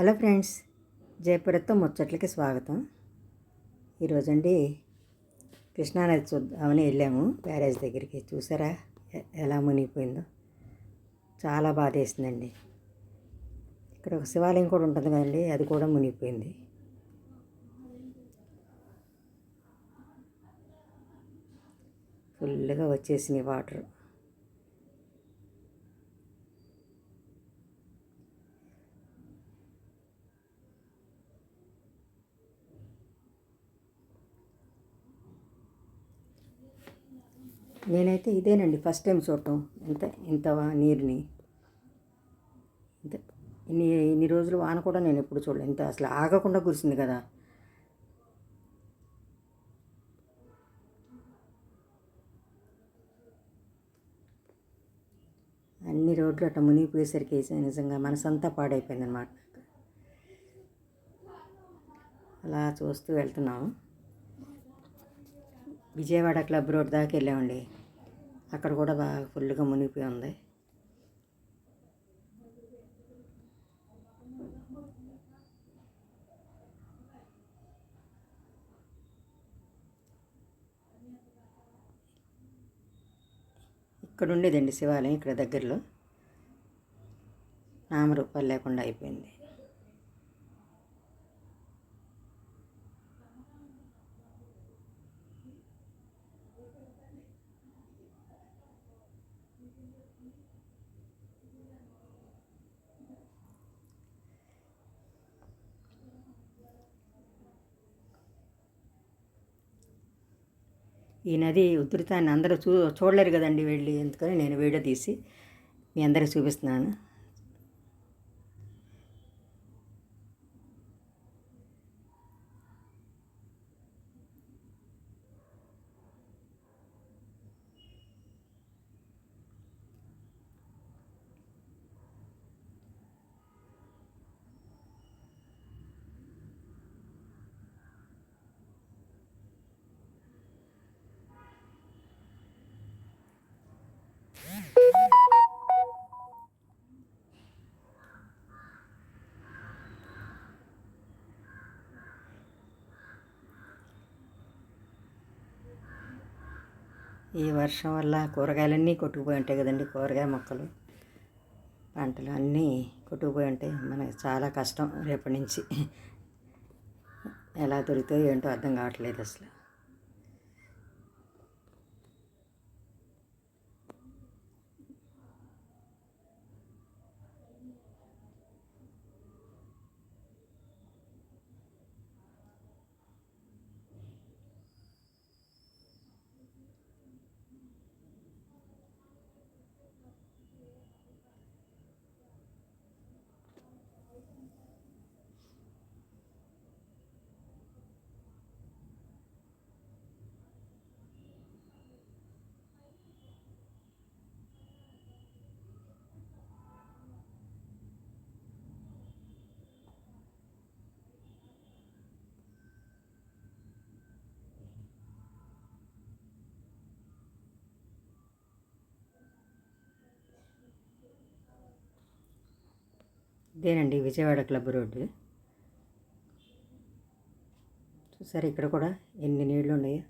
Hello friends జయపురత్వం ముచ్చట్లకి స్వాగతం. ఈరోజండి కృష్ణానది చూద్దామని వెళ్ళాము. బ్యారేజ్ దగ్గరికి చూసారా? ఎలా మునిగిపోయిందో. చాలా బాధ వేసిందండి. ఇక్కడ ఒక శివాలయం కూడా ఉంటుంది కదండి అది కూడా మునిగిపోయింది. ఫుల్గా వచ్చేసినాయి వాటర్. నేనైతే ఇదేనండి ఫస్ట్ టైం చూడటం. ఇంత ఇంత వా- నీరుని. ఇంత ఇన్ని ఇన్ని రోజులు వాన కూడా నేను ఎప్పుడు చూడలేదు ఇంత అసలు ఆగకుండా కురిసింది కదా. అన్ని రోడ్లు అట్లా మునిగిపోయేసరికి నిజంగా మనసంతా పాడైపోయింది అనమాట అలా చూస్తూ వెళ్తున్నాము. విజయవాడ క్లబ్ రోడ్ దాకా వెళ్ళామండి. అక్కడ కూడా బాగా ఫుల్గా మునిగిపోయి ఉంది. ఇక్కడ ఉండేదండి శివాలయం ఇక్కడ దగ్గరలో. నామరూపాలు లేకుండా అయిపోయింది. ఈ నది ఉధృతాన్ని అందరూ చూ చూడలేరు కదండి వెళ్ళి. ఎందుకని నేను వీడియో తీసి మీ అందరికి చూపిస్తున్నాను. ఈ వర్షం వల్ల కూరగాయలన్నీ కొట్టుకుపోయి ఉంటాయి కదండి కూరగాయ మొక్కలు. పంటలు అన్నీ కొట్టుకుపోయి ఉంటాయి. మనకి చాలా కష్టం రేపటి నుంచి. ఎలా దొరుకుతాయో ఏంటో అర్థం కావట్లేదు అసలు. ఇదేనండి విజయవాడ క్లబ్ రోడ్డు. చూసారు ఇక్కడ కూడా ఎన్ని నీళ్ళు ఉన్నాయో?